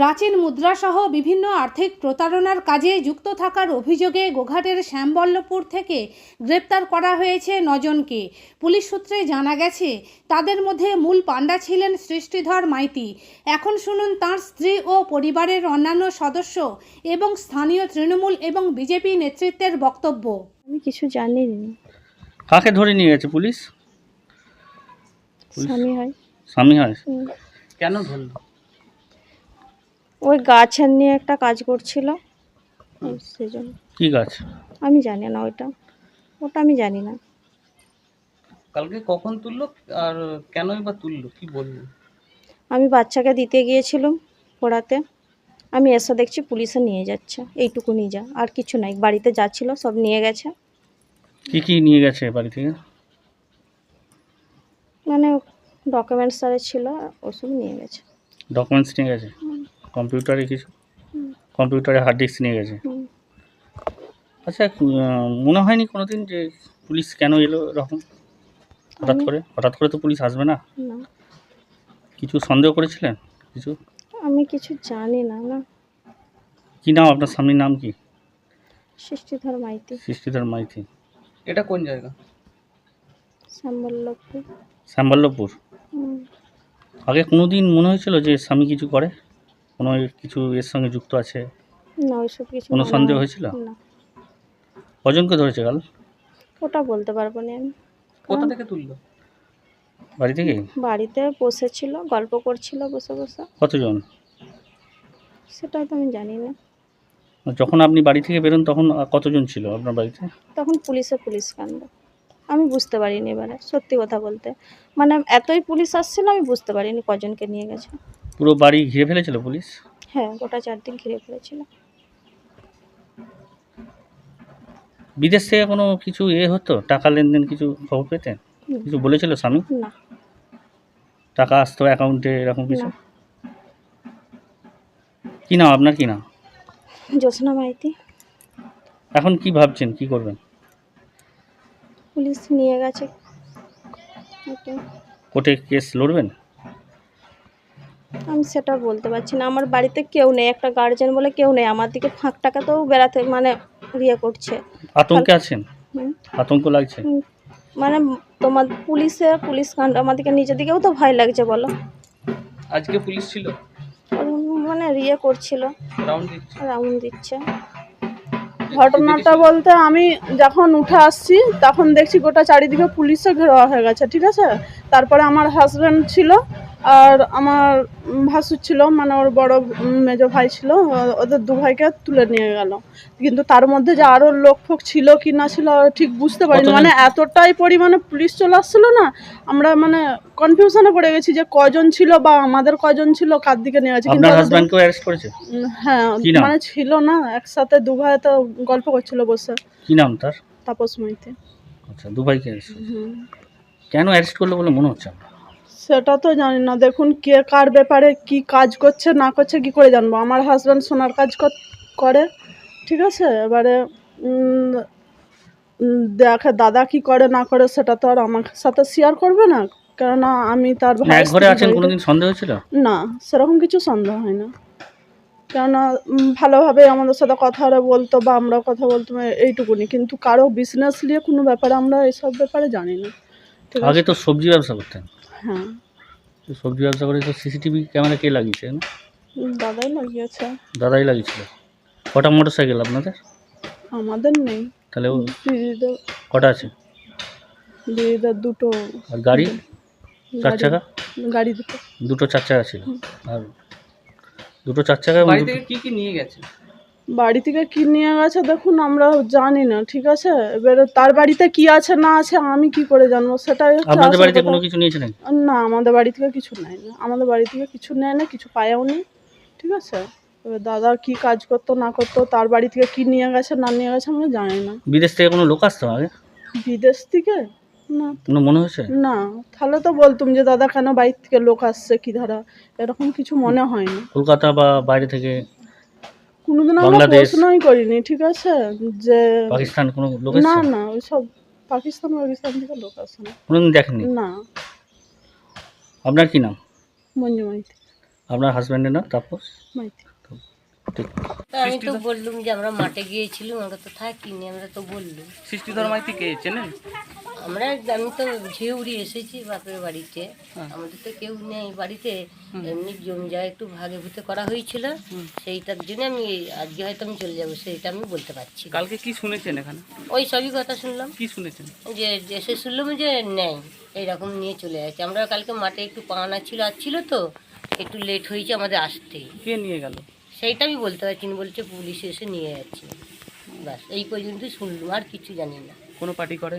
প্রাচীন মুদ্রাসহ বিভিন্ন আর্থিক প্রতারণার কাজে যুক্ত থাকার অভিযোগে গোঘাটের শ্যামবল্লভপুর থেকে গ্রেপ্তার করা হয়েছে নজনকে। পুলিশ সূত্রে জানা গেছে তাদের মধ্যে মূল পাণ্ডা ছিলেন সৃষ্টিধর মাইতি। এখন শুনুন তার স্ত্রী ও পরিবারের অন্যান্য সদস্য এবং স্থানীয় তৃণমূল এবং বিজেপি নেতৃত্বের বক্তব্য। আমি কিছু জানি না কাকে ধরে নিয়ে গেছে পুলিশ? স্বামী হয়। স্বামী হয়? কেন ধরলো? ওই গাছের নিয়ে একটা কাজ করছিল। সেজন্য। কি গাছ? আমি জানি না ওইটা। ওটা আমি জানি না। কালকে কখন তুললো? আর কেনই বা তুললো? কি বলল? আমি বাচ্চাকে দিতে গিয়েছিলাম পড়াতে। আমি এসে দেখছি পুলিশে নিয়ে যাচ্ছে। এইটুকু নিয়ে যা আর কিছু নাই। বাড়িতে যা ছিল সব নিয়ে গেছে। কি কি নিয়ে গেছে বাড়ি থেকে? মানে ডকুমেন্টস আরে ছিল ওসব নিয়ে গেছে। ডকুমেন্টস নিয়ে গেছে? কম্পিউটারে কিছু? কম্পিউটারে হার্ড ডিস্ক নিয়ে গেছে। আচ্ছা মনে হয়নি কোনোদিন যে পুলিশ কেন এলো এরকম? হঠাৎ করে? হঠাৎ করে তো পুলিশ আসবে না? কিছু সন্দেহ করেছিলেন? কিছু? আমি কিছু জানি না না। কি নাম আপনার স্বামীর নাম কি? সৃষ্টিধর মাইতি। সৃষ্টিধর মাইতি। এটা কোন জায়গা? শ্যামবল্লভপুর। শ্যামবল্লভপুর? আগে কোনো দিন মনে হয়েছিল যে স্বামী কিছু করে? কোনো কিছু এর সঙ্গে যুক্ত আছে? না ওইসব কিছু কোনো মনে সন্দেহ হয়- হয়েছিল? না। কজনকে ধরেছে কাল? ওটা বলতে পারব না আমি। কোথা থেকে তুললো? বাড়ি থেকে? বাড়িতে বসেছিল গল্প করছিল বসে বসে। কতজন? সেটা তো আমি জানি না। যখন আপনি বাড়ি থেকে বেরোন তখন কতজন ছিল আপনার বাড়িতে? তখন পুলিশে পুলিশ কাণ্ড। আমি বুঝতে পারিনি এবারে সত্যি কথা বলতে। মানে এতই পুলিশ আসছিল আমি বুঝতে পারিনি কজনকে নিয়ে গেছে। পুরো বাড়ি ঘিরে ফেলেছিল পুলিশ? হ্যাঁ গোটা চার দিন ঘিরে ফেলেছিল। বিদেশ থেকে কোনো কিছু এ হতো? টাকা লেনদেন কিছু খবর পেতেন কিছু বলেছিল স্বামী? না। টাকা আসতো অ্যাকাউন্টে এরকম কিছু? না। কি নাম আপনার? কি নাম? জোসনা মাইতি। এখন কি ভাবছেন? কি করবেন? পুলিশ নিয়ে গেছে। কোর্টে কেস লড়বেন? আমি সেটা বলতে পারছি না। আমার বাড়িতে কেউ নেই একটা গার্জেন বলে কেউ নেই। আমার দিকে ফাঁক টাকাতেও বেড়াতে মানে ইয়ে করছে। আতঙ্কে আছেন? আতঙ্ক লাগছে? মানে তোমার পুলিশে পুলিশ কাণ্ড আমাদেরকে নিজের দিকেও তো ভয় লাগছে বলো। আজকে পুলিশ ছিল? মানে ইয়ে করছিল। রাউন্ড দিচ্ছে। রাউন্ড দিচ্ছে। ঘটনাটা বলতে আমি যখন উঠে আসছি তখন দেখছি গোটা চারিদিকে পুলিশে ঘেরা হয়ে গেছে ঠিক আছে? তারপরে আমার হাজব্যান্ড ছিল আর আমার ভাসুর ছিল মানে ওর বড় মেজো ভাই ছিল ওদের দু ভাইকে তুলে নিয়ে গেল। কিন্তু তার মধ্যে যে আরও লোক ফোক ছিল কি না ছিল ঠিক বুঝতে পারিনি। মানে এতটাই পরিমাণে পুলিশ চলে আসছিল না আমরা মানে কনফিউশনে পড়ে গেছি যে কজন ছিল বা আমাদের কজন ছিল কার দিকে নিয়ে গেছে। উম, হ্যাঁ মানে ছিল না একসাথে দু ভাই তো গল্প করছিল বসে। কি নাম তার? তাপস মাইতে আচ্ছা arrest করেছে। কেন অ্যারেস্ট করল বলে মনে হচ্ছে আপনার? সেটা তো জানি না। দেখুন কে কার ব্যাপারে কি কাজ করছে না করছে কি করে জানব? আমার হাজব্যান্ড সোনার কাজ কর- করে ঠিক আছে? এবারে দেখে দাদা কি করে না করে সেটা তো আর আমার সাথে শেয়ার করবে না। কেননা আমি তার ভাই ঘরে আছেন কোনোদিন? সন্দেহ ছিল না সেরকম কিছু সন্দেহ হয় না। কেননা ভালোভাবে আমাদের সাথে কথা বলতো বা আমরা কথা বলতাম এ- এইটুকুনি। কিন্তু কারও বিজনেস নিয়ে কোনো ব্যাপারে আমরা এইসব ব্যাপারে জানি না। ঠিক আগে আছে তো সবজি ব্যবসা করতেন। হ্যাঁ। তো সবজি ব্যবসা করে তো সিসিটিভি ক্যামেরা কে লাগিয়েছে না? দাদাই লাগিয়েছে। দাদাই লাগিয়েছিল। কটা মোটর সাইকেল আপনাদের? আমাদের নেই। তাহলে ও দিদিদের কটা আছে? দিদিদের দুটো। আর গাড়ি? চার গাড়ি- চাকা? গাড়ি দুটো। দুটো চার চাকা ছিল। আর দুটো চার চাকা এবং বাড়ি দুটো- থেকে কি কি নিয়ে গেছে? বাড়ি থেকে কি নিয়ে গেছে দেখুন আমরা জানি না ঠিক আছে? এবারে তার বাড়িতে কি আছে না আছে আমি কি করে জানব? সেটাই হচ্ছে আপনাদের আসল বাড়িতে কথা। কোনো কিছু নিয়েছে নাকি? না আমাদের বাড়ি থেকে কিছু নেয় না। আমাদের বাড়ি থেকে কিছু নেয় না কিছু পায়ও নি ঠিক আছে? এবার দাদা কি কাজ করতো না করতো তার বাড়ি থেকে কি নিয়ে গেছে না নিয়ে গেছে আমরা জানি না। বিদেশ থেকে কোনো লোক আসতো আগে? বিদেশ থেকে? না। কোনো মনে হয়েছে? না তাহলে তো বলতুম যে দাদা কেন বাড়ি থেকে লোক আসছে কি ধারা? এরকম কিছু মনে হয় না কলকাতা বা বাইরে থেকে কোনোদিন আমরা বাংলাদেশ। প্রশ্নই করিনি ঠিক আছে? যে পাকিস্তান কোনো লোক না এসছে না ওইসব পাকিস্তান পাকিস্তান থেকে লোক আসে না। কোনোদিন দেখেননি? না। আপনার কি নাম? মঞ্জু মাইতি। আপনার হাজব্যান্ডের নাম? তাপস? মাইতি। ঠিক। তা আমি তো বললুম যে আমরা মাঠে গিয়েছিলাম আমরা তো থাকিনি আমরা তো বললুম। সৃষ্টিধর মাইতি কে চেনেন? আমরা আমি তো ঝিউড়ি এসেছি বাপের বাড়িতে। আমাদের তো কেউ নেই বাড়িতে। এমনি জমি জায়গা একটু ভাগে ভুতে করা হয়েছিল সেইটার জন্য আমি আজকে হয়তো আমি চলে যাব সেইটা আমি বলতে পারছি। কালকে কি শুনেছেন এখানে? ওই সবই কথা শুনলাম। কি শুনেছেন? যে এসে শুনলাম যে নেই এইরকম নিয়ে চলে যাচ্ছে। আমরা কালকে মাঠে একটু পাওনা ছিল আসছিল তো একটু লেট হয়েছে আমাদের আসতে। কে নিয়ে গেল? সেইটা আমি বলতে পারছি না বলছে পুলিশ এসে নিয়ে যাচ্ছে। ব্যাস এই পর্যন্তই শুনলাম আর কিছু জানি না। কোনো পার্টি করে?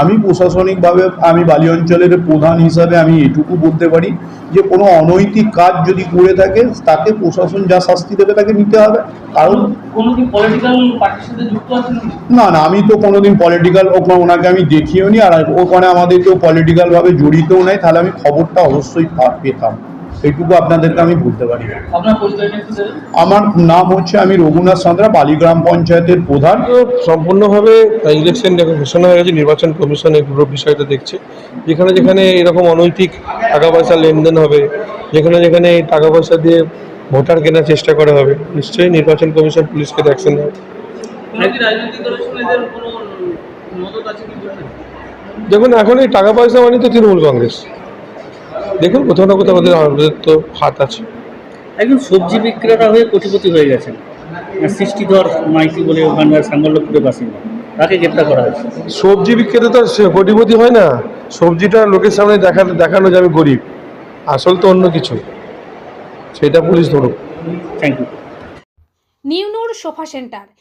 আমি প্রশাসনিকভাবে আমি বালি অঞ্চলের প্রধান হিসাবে আমি এটুকু বলতে পারি যে কোনো অনৈতিক কাজ যদি করে থাকে তাকে প্রশাসন যা শাস্তি দেবে তাকে নিতে হবে। কারণ না না আমি তো কোনোদিন পলিটিক্যাল ওনাকে আমি দেখিও নি আর ওখানে আমাদের কেউ পলিটিক্যালভাবে জড়িতও নাই তাহলে আমি খবরটা অবশ্যই পেতাম। এইটুকু আপনাদেরকে আমি বলতে পারি। আমার নাম হচ্ছে আমি রঘুনাথ সাঁতরা বালিগ্রাম পঞ্চায়েতের প্রধান। তো সম্পূর্ণভাবে ইলেকশন যখন ঘোষণা হয়ে গেছে নির্বাচন কমিশন এই পুরো বিষয়টা দেখছে। যেখানে যেখানে এরকম অনৈতিক টাকা পয়সা লেনদেন হবে যেখানে যেখানে এই টাকা পয়সা দিয়ে ভোটার কেনার চেষ্টা করা হবে নিশ্চয়ই নির্বাচন কমিশন পুলিশকে অ্যাকশন নেবে দেখুন এখন এই টাকা পয়সা মানে তো তৃণমূল কংগ্রেস। দেখুন কোথাও না কোথাও ওদের আমাদের তো হাত আছে। একজন সবজি বিক্রেতা হয়ে কোটিপতি হয়ে গেছেন। সৃষ্টিধর মাইতি বলে ওখানকার সাঙ্গল্যপুরের বাসিন্দা। তাকে গ্রেপ্তার করা হয়েছে। সবজি বিক্রেতা তো সে কোটিপতি হয় না। সবজিটা লোকের সামনে দেখা দেখানো যে আমি গরিব। আসল তো অন্য কিছু। সেটা পুলিশ ধরুক। থ্যাংক ইউ নিউনুর সোফা সেন্টার।